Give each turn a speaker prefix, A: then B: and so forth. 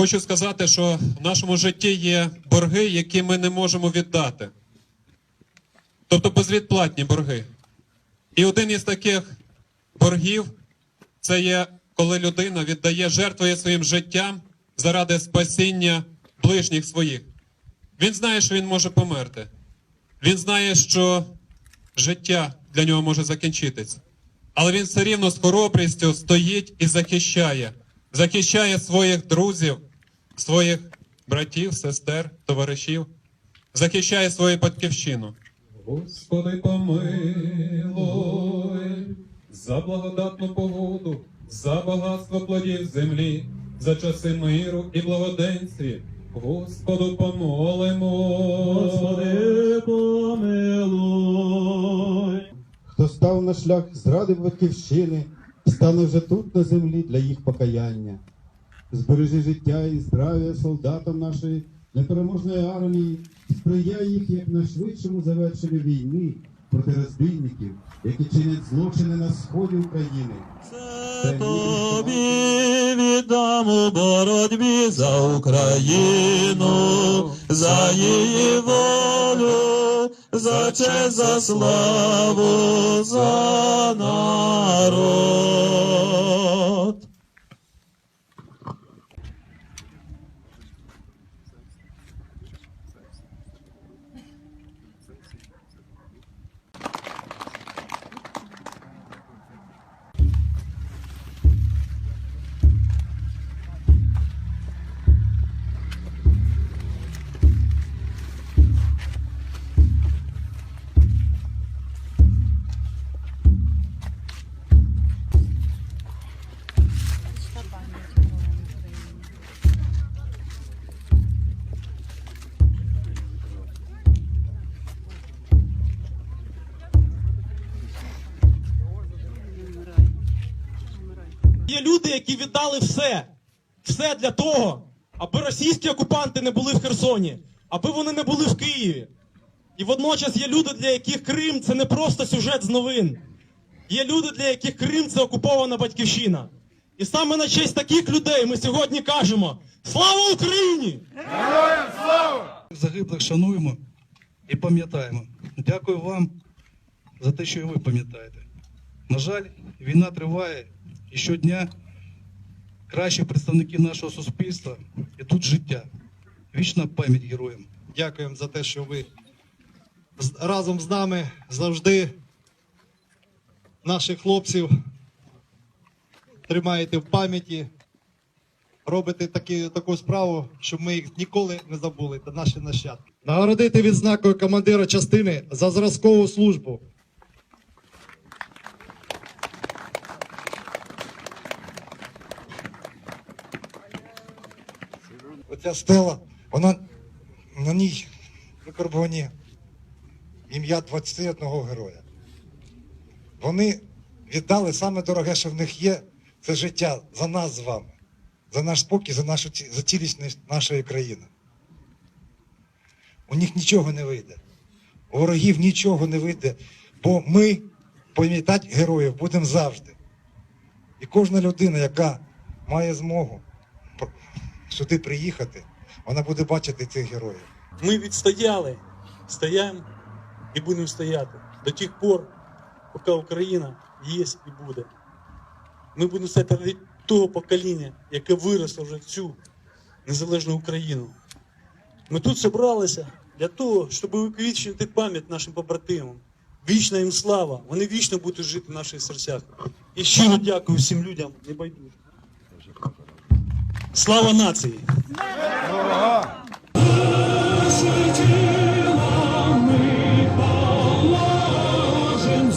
A: Хочу сказати, що в нашому житті є борги, які ми не можемо віддати. Тобто безвідплатні борги. І один із таких боргів це є, коли людина віддає, жертвує своїм життям заради спасіння ближніх своїх. Він знає, що він може померти. Він знає, що життя для нього може закінчитися. Але він все рівно з хоробрістю стоїть і захищає. Захищає своїх друзів, своїх братів, сестер, товаришів, захищає свою батьківщину. Господи, помилуй за благодатну погоду, за багатство плодів землі, за часи миру і благоденстві. Господу помолимо.
B: Господи, помилуй.
C: Хто став на шлях зради батьківщини, стане вже тут на землі для їх покаяння. Збережи життя і здрав'я солдатам нашої непереможної армії, сприяй їх як на швидшому завершенню війни проти розбійників, які чинять злочини на сході України.
B: Це тобі віддам у боротьбі за Україну, за її волю, за честь, за славу, за народ.
D: Є люди, які віддали все, все для того, аби російські окупанти не були в Херсоні, аби вони не були в Києві. І водночас є люди, для яких Крим це не просто сюжет з новин. Є люди, для яких Крим це окупована батьківщина. І саме на честь таких людей ми сьогодні кажемо: Слава Україні! Героям слава!
E: загиблих шануємо і пам'ятаємо. Дякую вам за те, що і ви пам'ятаєте. На жаль, війна триває і щодня кращі представники нашого суспільства ідуть життя. Вічна пам'ять героям.
F: Дякуємо за те, що ви разом з нами завжди наших хлопців тримаєте в пам'яті, робите такі, таку справу, щоб ми їх ніколи не забули, та наші нащадки. Нагородити відзнакою командира частини за зразкову службу.
G: Оця стела, вона на ній викарбовані ім'я 21 героя. Вони віддали саме дороге, що в них є, це життя за нас з вами, за наш спокій, за нашу за цілісність нашої країни. У них нічого не вийде. У ворогів нічого не вийде, бо ми пам'ятати героїв будемо завжди. І кожна людина, яка має змогу сюди приїхати, вона буде бачити цих героїв.
H: Ми відстояли, стояємо і будемо стояти до тих пор, поки Україна є і буде. Ми будемо стояти ради того покоління, яке виросло вже в цю незалежну Україну. Ми тут зібралися для того, щоб увіковічити пам'ять нашим побратимам. Вічна їм слава, вони вічно будуть жити в наших серцях. І щиро дякую всім людям, небайдужим. Слава нації!
B: Ми положим